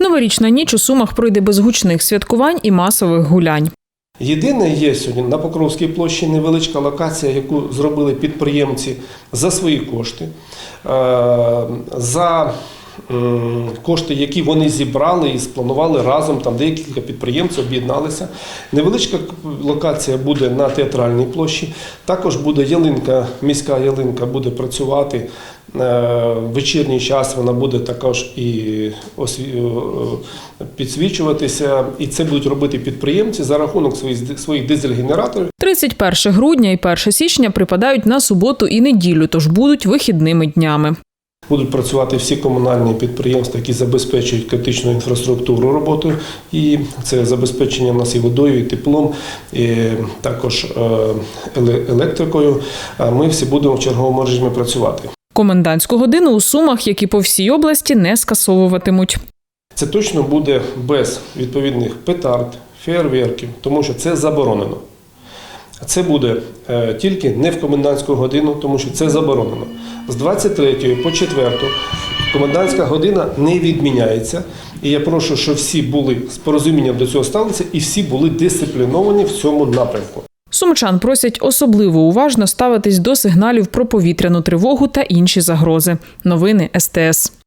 Новорічна ніч у Сумах пройде без гучних святкувань і масових гулянь. Єдине є сьогодні на Покровській площі невеличка локація, яку зробили підприємці за свої кошти, Е, за кошти, які вони зібрали і спланували разом. Там декілька підприємців об'єдналися. Невеличка локація буде на театральній площі. Також буде ялинка, міська ялинка буде працювати. Е, вечірній час вона буде також і е, підсвічуватися, і це будуть робити підприємці за рахунок своїх своїх дизель-генераторів. 31 грудня і 1 січня припадають на суботу і неділю, тож будуть вихідними днями. Будуть працювати всі комунальні підприємства, які забезпечують критичну інфраструктуру роботою. І це забезпечення в нас і водою, і теплом, і також е, електрикою. А Ми всі будемо в черговому режимі працювати. Комендантську годину у Сумах, як і по всій області, не скасовуватимуть. Це точно буде без відповідних петард, фейерверків, тому що це заборонено. Це буде е, тільки не в комендантську годину, тому що це заборонено. З 23 по 4 комендантська година не відміняється. І я прошу, щоб всі були з порозумінням до цього ставилися і всі були дисципліновані в цьому напрямку. Сумчан просять особливо уважно ставитись до сигналів про повітряну тривогу та інші загрози. Новини СТС.